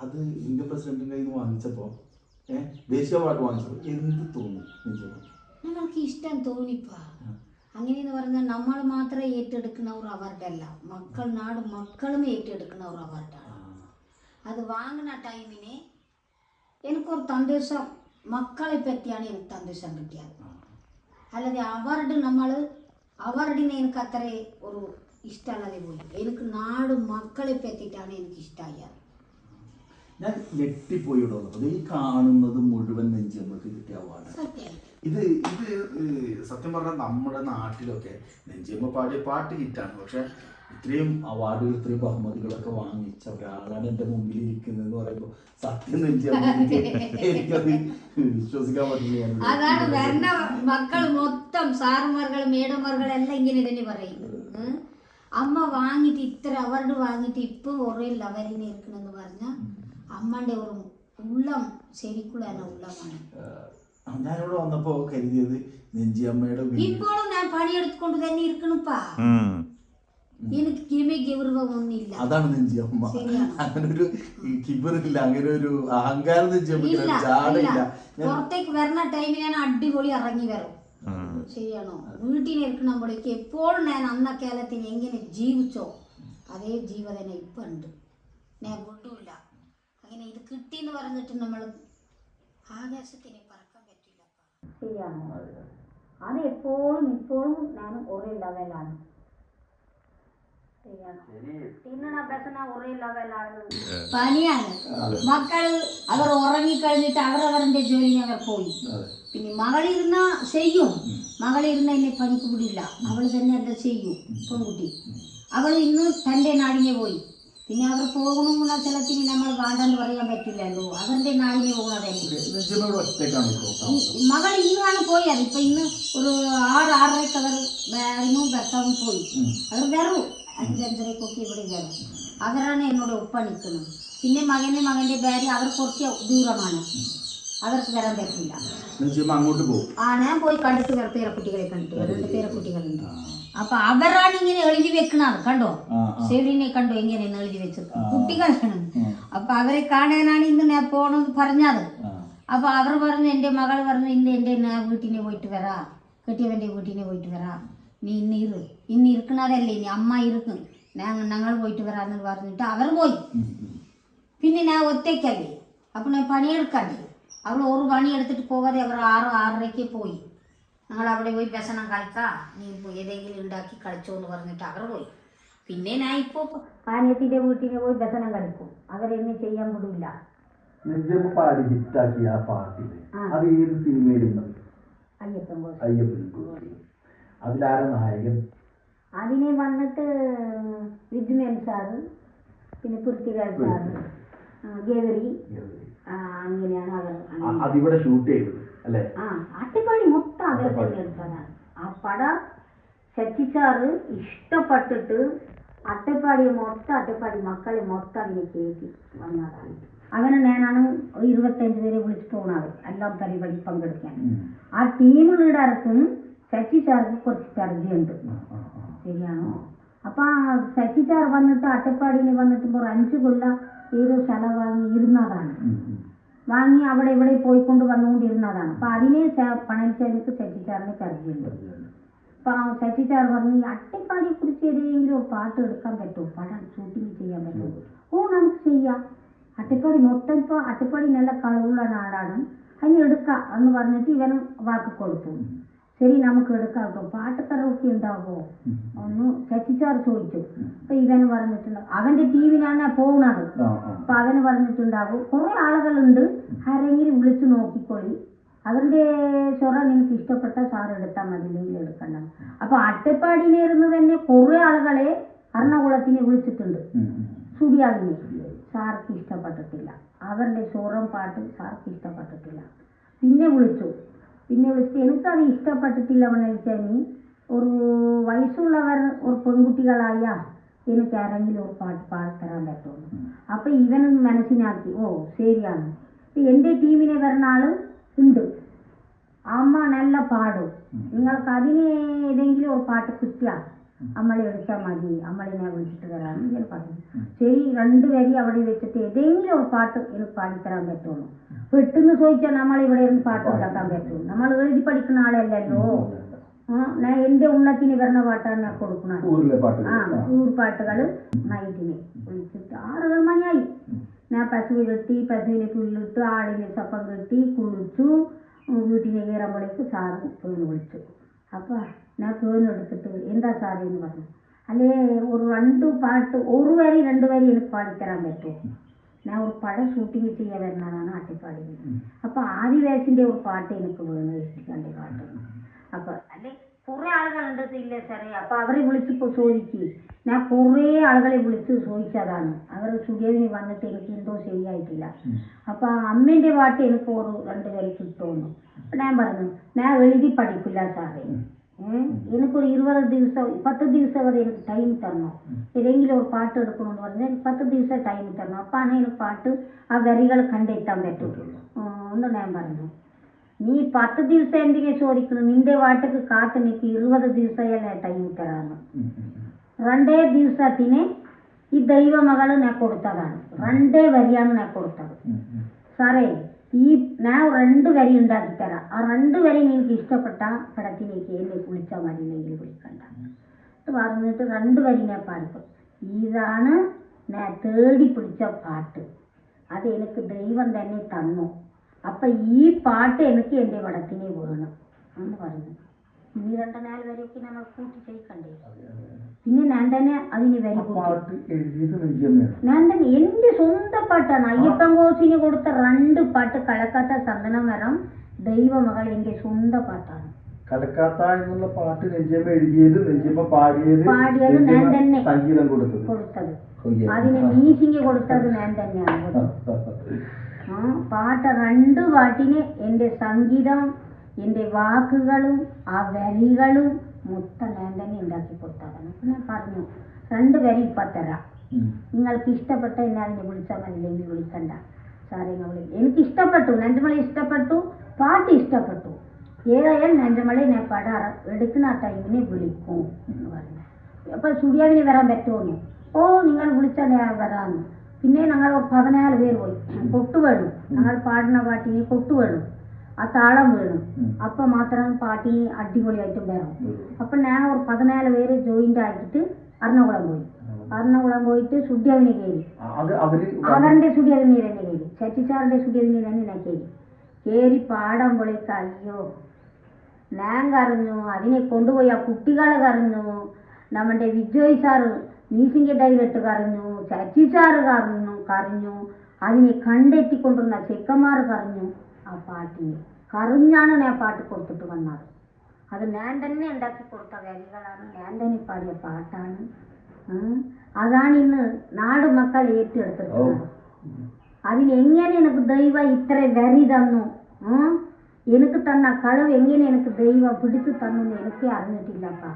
അത് ഇന്ത്യൻ പ്രസിഡന്റിന്റെ കയ്യിൽ നിന്ന് വാങ്ങിച്ചപ്പോ ഏഹ് ദേശീയ അവാർഡ് വാങ്ങിച്ചപ്പോ എന്ത് തോന്നി നമുക്ക് ഇഷ്ടം തോന്നിപ്പാ. അങ്ങനെയെന്ന് പറഞ്ഞാൽ നമ്മൾ മാത്രം ഏറ്റെടുക്കുന്ന ഒരു അവാർഡല്ല മക്കൾ നാട് മക്കളും ഏറ്റെടുക്കുന്ന ഒരു അവാർഡാണ് അത് വാങ്ങുന്ന ടൈമിന് എനിക്കൊരു സന്തോഷം മക്കളെ പറ്റിയാണ് എനിക്ക് സന്തോഷം കിട്ടിയത്. അല്ലാതെ അവാർഡ് നമ്മൾ അവാർഡിനെ എനിക്ക് അത്ര ഒരു ഇഷ്ടമല്ലാതെ പോയി എനിക്ക് നാട് മക്കളെ പറ്റിയിട്ടാണ് എനിക്ക് ഇഷ്ടമായത്. ഞാൻ ഞെട്ടിപ്പോയി ഇവിടെ വന്നപ്പോൾ ഈ കാണുന്നത് മുഴുവൻ നെഞ്ചിയമ്മക്ക് കിട്ടിയ അവാർഡ് ഇത് ഇത് സത്യം പറഞ്ഞാൽ നമ്മുടെ നാട്ടിലൊക്കെ നെഞ്ചിയമ്മ പാടിയ പാട്ട് ഹിറ്റാണ്. പക്ഷെ ഇത്രയും അവാർഡുകൾ ഇത്രയും ബഹുമതികളൊക്കെ വാങ്ങിച്ച ഒരാളാണ് എന്റെ മുമ്പിൽ ഇരിക്കുന്നത് എന്ന് പറയുമ്പോൾ സത്യം നെഞ്ചിയമ്മ എനിക്ക് എനിക്കത് വിശ്വസിക്കാൻ പറ്റില്ല. അതാണ് മക്കൾ മൊത്തം സാറുമാർകൾ മേഡന്മാർകൾ എല്ലാം ഇങ്ങനെ തന്നെ പറയും. അമ്മ വാങ്ങിയിട്ട് ഇത്ര അവാർഡ് വാങ്ങിയിട്ട് ഇപ്പൊ ഒരേ ലെവലിൽ ഇരിക്കണമെന്ന് പറഞ്ഞാൽ അമ്മന്റെ ഒരു ഉള്ളം ശരിക്കുള്ള ഉള്ളമാണ്. ഞാനിവിടെ വന്നപ്പോൾ കരുതിയത് നെഞ്ചി അമ്മയുടെ ഇപ്പോഴും ഞാൻ പണിയെടുത്തുകൊണ്ട് തന്നെ ഇരിക്കണപ്പാ. എനിക്ക് കിമി ഗൗരവം ഒന്നുമില്ല അതാണ് നെഞ്ചിയമ്മ അമ്മ. അങ്ങനെ ഒരു കിബറില്ല അങ്ങനെ ഒരു അഹങ്കാരം നെഞ്ചിയമ്മ അമ്മ ചാടില്ല പുറത്തേക്ക് വരുന്ന ടൈമിൽ ഞാൻ അടിപൊളി ഇറങ്ങി വരും. ശരിയാണോ? വീട്ടിലിരിക്കണമ്പോഴേക്ക് എപ്പോഴും ഞാൻ അന്ന കാലത്തിന് എങ്ങനെ ജീവിച്ചോ അതേ ജീവതന ഇപ്പം ഉണ്ട് ഞാൻ വിടൂല അങ്ങനെ ഇത് കിട്ടിയെന്ന് പറഞ്ഞിട്ട് നമ്മൾ ആകാശത്തിന് പറക്കാൻ പറ്റില്ല ശരിയാണോ അത്? എപ്പോഴും ഇപ്പോഴും ഞാൻ ഒരേ ലെവലാണ് പനിയാണ്. മക്കൾ അവർ ഉറങ്ങിക്കഴിഞ്ഞിട്ട് അവരവരുടെ ജോലി അവർ പോയി. പിന്നെ മകളിരുന്ന ചെയ്യും. മകളിരുന്ന എന്നെ പണിക്ക് വിടില്ല. അവൾ തന്നെ എന്താ ചെയ്യും? പെൺകുട്ടി. അവൾ ഇന്ന് തന്റെ നാടിനെ പോയി. പിന്നെ അവർ പോകുന്ന സ്ഥലത്തിന് നമ്മൾ വേണ്ടെന്ന് പറയാൻ പറ്റില്ലല്ലോ. അവരുടെ നാടിനെ പോകുന്നതല്ലേ ഈ മകൾ ഇന്നാണ് പോയത്. ഇപ്പൊ ഇന്ന് ഒരു ആറ് ആറരക്ക് അവർ വേറെ ഭർത്താവും പോയി. അവർ വെറും. അഞ്ചഞ്ചരക്കൊക്കെ ഇവിടെ വരും അവരാണ് എന്നോട് ഒപ്പ നിൽക്കുന്നത്. പിന്നെ മകനെ മകന്റെ ഭാര്യ അവർ കുറച്ച് ദൂരമാണ്. അവർക്ക് വരാൻ പറ്റില്ല. അങ്ങോട്ട് പോകും. ആ ഞാൻ പോയി കണ്ടിട്ട് വേറെ പേരക്കുട്ടികളെ കണ്ടിട്ട് രണ്ട് പേരക്കുട്ടികളുണ്ട് അപ്പൊ അവരാണ് ഇങ്ങനെ എഴുതി വെക്കണത് കണ്ടോ? ഷെഡിനെ കണ്ടോ എങ്ങനെയാണ് എഴുതി വെച്ചത്? കുട്ടികളാണ്. അപ്പൊ അവരെ കാണാനാണ് ഇന്ന് ഞാൻ പോണെന്ന് പറഞ്ഞത്. അപ്പൊ അവർ പറഞ്ഞു എന്റെ മകൾ പറഞ്ഞു ഇന്ന് എന്റെ വീട്ടിനെ പോയിട്ട് വരാ. കെട്ടിയവന്റെ വീട്ടിനെ പോയിട്ട് വരാ. നീ ഇന്ന് ഇരു ഇന്ന് ഇരിക്കണതല്ലേ ഇനി? അമ്മ ഇരിക്കും. ഞങ്ങൾ പോയിട്ട് വരാന്ന് പറഞ്ഞിട്ട് അവർ പോയി. പിന്നെ ഞാൻ ഒറ്റയ്ക്കല്ലേ? അപ്പൊ ഞാൻ പണിയെടുക്കണ്ടേ അവൾ ഒരു പണിയെടുത്തിട്ട് പോകാതെ അവർ ആറ് ആറരയ്ക്ക് പോയി. ഞങ്ങൾ അവിടെ പോയി ഭക്ഷണം കഴിക്കാം. നീ ഏതെങ്കിലും ഉണ്ടാക്കി കളിച്ചോ എന്ന് പറഞ്ഞിട്ട് അവർ പോയി. പിന്നെ ഞാൻ ഇപ്പോൾ പാനീയത്തിന്റെ വീട്ടിൽ പോയി ഭക്ഷണം കളിക്കും അവരെന്നെ ചെയ്യാൻ വിടില്ല പാടി ഹിറ്റാക്കിയ ആ പാട്ടിൽ. ആ. അത് ഏത് സിനിമയിലുണ്ട് അയ്യപ്പൻ അതിലാര നായകൻ? അതിനെ വന്നിട്ട് വിജ്മേൻ സാറ് പിന്നെ പൃഥ്വിരാജ് സാറ് ഗൗരി. ആ, അങ്ങനെയാണ് അങ്ങനെ. അതിവിടെ ഷൂട്ട് ചെയ്തത് അല്ലേ? ആ മൊത്തം എടുത്തതാണ് ആ പടം ശശിച്ചാറ് ഇഷ്ടപ്പെട്ടിട്ട് അട്ടപ്പാടി മൊത്തം അട്ടപ്പാടി മക്കളെ മൊത്തം അതിനെ കയറ്റി വന്നതാണ്. അങ്ങനെ ഞാനാണ് ഇരുപത്തഞ്ച് പേരെ വിളിച്ചു പോണത്. എല്ലാം പരിപാടി പങ്കെടുക്കാൻ. ആ ടീം ലീഡർക്കും ശശി സാർക്ക് കുറച്ച് പരിചയമുണ്ട്. ശരിയാണോ? അപ്പൊ ശശി സാർ വന്നിട്ട് അട്ടപ്പാടിയിൽ വന്നിട്ട് ഒരു അഞ്ചു കൊല്ലം ഏതോ സ്ഥലം വാങ്ങി ഇരുന്നതാണ്. വാങ്ങി അവിടെ ഇവിടെ പോയിക്കൊണ്ട് വന്നുകൊണ്ടിരുന്നതാണ് അപ്പൊ അതിനെ പണയിച്ചെനിക്ക് ശശി സാറിനെ പരിചയമുണ്ട് അപ്പൊ സാർ പറഞ്ഞു ഈ അട്ടപ്പാടിയെ കുറിച്ച് ഏതെങ്കിലും ഒരു പാട്ട് എടുക്കാൻ പറ്റുമോ? പടം ഷൂട്ടിങ് ചെയ്യാൻ പറ്റുമോ? ഓ നമുക്ക് ചെയ്യാം. അട്ടപ്പാടി മൊത്തം ഇപ്പോൾ അട്ടപ്പാടി നല്ല കളവുള്ള നാടാണ്. അതിന് എടുക്കാം എന്ന് പറഞ്ഞിട്ട് ഇവനും വാക്ക് കൊടുത്തു. ശരി നമുക്ക് എടുക്കാം. കേട്ടോ പാട്ട് കറൊക്കെ ഉണ്ടാവുമോ ഒന്ന് ശശി സാർ ചോദിച്ചു. അപ്പൊ ഇവന് പറഞ്ഞിട്ടുണ്ട് അവന്റെ ടീമിനാണ് പോകുന്നത്. അപ്പൊ അവന് പറഞ്ഞിട്ടുണ്ടാകും കുറെ ആളുകളുണ്ട്. ആരെങ്കിലും വിളിച്ചു നോക്കിക്കൊള്ളി അവരുടെ സ്വരം നിനക്ക് ഇഷ്ടപ്പെട്ട സാർ എടുത്താൽ മതി ഇല്ലെങ്കിൽ എടുക്കണ്ട. അപ്പൊ അട്ടപ്പാടിയിലിരുന്ന് തന്നെ കുറെ ആളുകളെ എറണാകുളത്തിന് വിളിച്ചിട്ടുണ്ട്. സുഡിയാവിനെ സാർക്ക് ഇഷ്ടപ്പെട്ടിട്ടില്ല. അവരുടെ സ്വരം പാട്ട് സാർക്ക് ഇഷ്ടപ്പെട്ടിട്ടില്ല. പിന്നെ വിളിച്ചു. പിന്നെ വിളിച്ചിട്ട് എനിക്കത് ഇഷ്ടപ്പെട്ടിട്ടില്ല വെച്ചാൽ ഒരു വയസ്സുള്ളവർ ഒരു പെൺകുട്ടികളായ എനിക്ക് ആരെങ്കിലും ഒരു പാട്ട് പാടിത്തരാൻ പറ്റുള്ളൂ അപ്പൊ ഇവൻ മനസ്സിനാക്കി ഓ ശരിയാണ്. എന്റെ എന്റെ ടീമിനെ വരുന്ന ആൾ ഉണ്ട്. അമ്മ നല്ല പാടും. നിങ്ങൾക്ക് അതിന് ഏതെങ്കിലും ഒരു പാട്ട് കിട്ടിയാൽ അമ്മളെ വിളിച്ചാൽ മതി. അമ്മളിനെ വിളിച്ചിട്ട് തരാമെന്ന് ഇങ്ങനെ പറഞ്ഞു. ശരി രണ്ട് വരി അവിടെ വെച്ചിട്ട് ഏതെങ്കിലും ഒരു പാട്ട് എനിക്ക് പാടിത്തരാൻ പറ്റുള്ളൂ. പെട്ടെന്ന് ചോദിച്ചാൽ നമ്മൾ ഇവിടെ ഇരുന്ന് പാട്ട് ഉണ്ടാക്കാൻ പറ്റും നമ്മൾ എഴുതി പഠിക്കുന്ന ആളല്ലല്ലോ. ആ, ഞാൻ എന്റെ ഉള്ളത്തിന് വരുന്ന പാട്ടാണ് ഞാൻ കൊടുക്കുന്നത്. ആ ഊർ പാട്ടുകൾ നൈറ്റിന് വിളിച്ചിട്ട് ആറ് മണിയായി. ഞാൻ പശു കെട്ടി പശുവിനെ പുല്ലിട്ട് ആടിനെ സപ്പം കെട്ടി കുളിച്ചു വീട്ടിലേക്ക് കയറുമ്പോഴേക്ക് സാറ് വിളിച്ചു. ഞാൻ പേന് എടുത്തിട്ട് എന്താ സാറേ എന്ന് പറഞ്ഞു. അല്ലേ ഒരു രണ്ട് പാട്ട് ഒരു വരി രണ്ട് വരി എനിക്ക് പാടിത്തരാൻ പറ്റുമോ? ഞാൻ ഒരു പടം ഷൂട്ടിങ് ചെയ്യാൻ വരുന്നതാണ് അട്ടിപ്പാടിയിൽ അപ്പോൾ ആദിവാസിന്റെ ഒരു പാട്ട് എനിക്ക് വേണം കണ്ടി പാട്ട്. അപ്പോൾ അല്ലേ? കുറേ ആളുകളുണ്ട് ഇല്ല സാറേ? അപ്പോൾ അവരെ വിളിച്ചപ്പോൾ ചോദിച്ചു ഞാൻ കുറേ ആളുകളെ വിളിച്ച് ചോദിച്ചതാണ്. അവർ സുഖേവിന് വന്നിട്ട് എനിക്ക് എന്തോ ശരിയായിട്ടില്ല. അപ്പോൾ അമ്മേന്റെ പാട്ട് എനിക്ക് ഒരു രണ്ട് വരി കിട്ടുമെന്ന് അപ്പം ഞാൻ പറഞ്ഞു ഞാൻ എഴുതി പഠിക്കില്ല സാറേ. എനിക്കൊരു ഇരുപത് ദിവസം പത്ത് ദിവസം വരെ എനിക്ക് ടൈം തരണം. ഏതെങ്കിലും ഒരു പാട്ട് എടുക്കണമെന്ന് പറഞ്ഞാൽ പത്ത് ദിവസം ടൈം തരണം. അപ്പാണ് എനിക്ക് പാട്ട് ആ വരികൾ കണ്ടെത്താൻ പറ്റുള്ളൂ എന്ന് ഞാൻ പറഞ്ഞു. നീ പത്ത് ദിവസം എന്തിനെ ചോദിക്കുന്നു? നിന്റെ വാട്ടക്ക് കാത്ത് നിൽക്കി ഇരുപത് ദിവസമല്ലേ ടൈം തരാന്ന് രണ്ടേ ദിവസത്തിന് ഈ ദൈവമകൾ ഞാൻ കൊടുത്തതാണ്. രണ്ടേ വരിയാണ് ഞാൻ കൊടുത്തത്. സാറേ ഈ ഞാൻ രണ്ട് വരി ഉണ്ടാക്കി തരാം. ആ രണ്ട് വരി നിങ്ങൾക്ക് ഇഷ്ടപ്പെട്ട പടത്തിലേക്ക് എന്നെ വിളിച്ചാൽ മതി ഇല്ലെങ്കിൽ വിളിക്കണ്ട. പറഞ്ഞിട്ട് രണ്ട് വരി ഞാൻ പാടിക്കും. ഇതാണ് ഞാൻ തേടി പിടിച്ച പാട്ട്. അത് എനിക്ക് ദൈവം തന്നെ തന്നു. അപ്പൊ ഈ പാട്ട് എനിക്ക് എന്റെ വടത്തിനെ വേണം എന്ന് പറഞ്ഞു ഇനി രണ്ടനാൽ വരെയൊക്കെ നമ്മൾ കൂട്ടി ചെയ്യിക്കണ്ടേ? പിന്നെ ഞാൻ തന്നെ അതിന് വരി ഞാൻ തന്നെ എന്റെ സ്വന്തം പാട്ടാണ്. അയ്യപ്പൻ കോസിന് കൊടുത്ത രണ്ട് പാട്ട് കളക്കാത്ത വരം ദൈവമകൾ എന്റെ സ്വന്തം പാട്ടാണ്. കലക്കാത്ത എന്നുള്ള പാട്ട് നെഞ്ചമ്മ എഴുതിയത് നെഞ്ചമ്മ പാടിയത് പാടിയത് ഞാൻ തന്നെ. സംഗീതം കൊടുത്തത്. കൊടുത്തത്. അതിന് മീസിങ് കൊടുത്തത് ഞാൻ തന്നെയാണ്. ആ പാട്ട് രണ്ട് പാട്ടിന് എന്റെ സംഗീതം എന്റെ വാക്കുകളും ആ വരികളും മൊത്തം ഞാൻ തന്നെ ഉണ്ടാക്കി കൊടുത്തതാണ് അപ്പൊ ഞാൻ പറഞ്ഞു രണ്ട് വരി ഇപ്പൊ തരാം. നിങ്ങൾക്ക് ഇഷ്ടപ്പെട്ട എന്നെ അതിനെ വിളിച്ചാൽ മതി എന്നെ വിളിക്കണ്ട. സാറേ നിങ്ങൾ എനിക്ക് ഇഷ്ടപ്പെട്ടു നെഞ്ചമളെ ഇഷ്ടപ്പെട്ടു പാട്ട് ഇഷ്ടപ്പെട്ടു. ഏതായാലും നെഞ്ചമളെ ഞാൻ പടം എടുക്കുന്ന ആ ടൈമിനെ വിളിക്കും എന്ന് പറഞ്ഞു. അപ്പോൾ സൂര്യാവിനെ വരാൻ പറ്റുമോ ഓ നിങ്ങൾ വിളിച്ചാൽ ഞാൻ വരാമെന്ന് പിന്നെ ഞങ്ങൾ പതിനാല് പേര് പോയി. കൊട്ടു വേണം ഞങ്ങൾ പാടുന്ന പാട്ടിന് കൊട്ടു വേണം ആ താളം വീണു. അപ്പൊ മാത്രം പാട്ടിന് അടിപൊളിയായിട്ട് വരും. അപ്പൊ ഞാൻ ഒരു പതിനാല് പേര് ജോയിന്റ് ആക്കിയിട്ട് എറണാകുളം പോയി. എറണാകുളം പോയിട്ട് സുഡ്യാവിനെ കയറി അവരുടെ സുഡ്യാവിനെ തന്നെ കയറി ശശിസാറിന്റെ സുഡ്യാവിനെ തന്നെ ഞാൻ കയറി കയറി പാടുമ്പോഴേക്ക് അയ്യോ ഞാൻ കറിഞ്ഞു അതിനെ കൊണ്ടുപോയി ആ കുട്ടികളെ കറിഞ്ഞു നമ്മുടെ വിജയ് സാറ് മ്യൂസിക് ഡയറക്ടർ കരഞ്ഞു ചച്ചിച്ചാറ് കരഞ്ഞു കരഞ്ഞു. അതിനെ കണ്ടെത്തിക്കൊണ്ടിരുന്ന ചെക്കന്മാർ കരഞ്ഞു. ആ പാട്ടിനെ കറിഞ്ഞാണ് ഞാൻ പാട്ട് കൊടുത്തിട്ട് വന്നത്. അത് ഞാൻ തന്നെ ഉണ്ടാക്കി കൊടുത്ത വരികളാണ് ഞാൻ തന്നെ പാടിയ പാട്ടാണ്. അതാണ് ഇന്ന് നാട് മക്കൾ ഏറ്റെടുത്തിട്ടുള്ളത്. അതിനെങ്ങനെ എനിക്ക് ദൈവം ഇത്ര വരി തന്നു? എനിക്ക് തന്ന കളവ് എങ്ങനെ എനിക്ക് ദൈവം പിടിച്ചു തന്നു എന്ന് എനിക്കേ അറിഞ്ഞിട്ടില്ലപ്പാ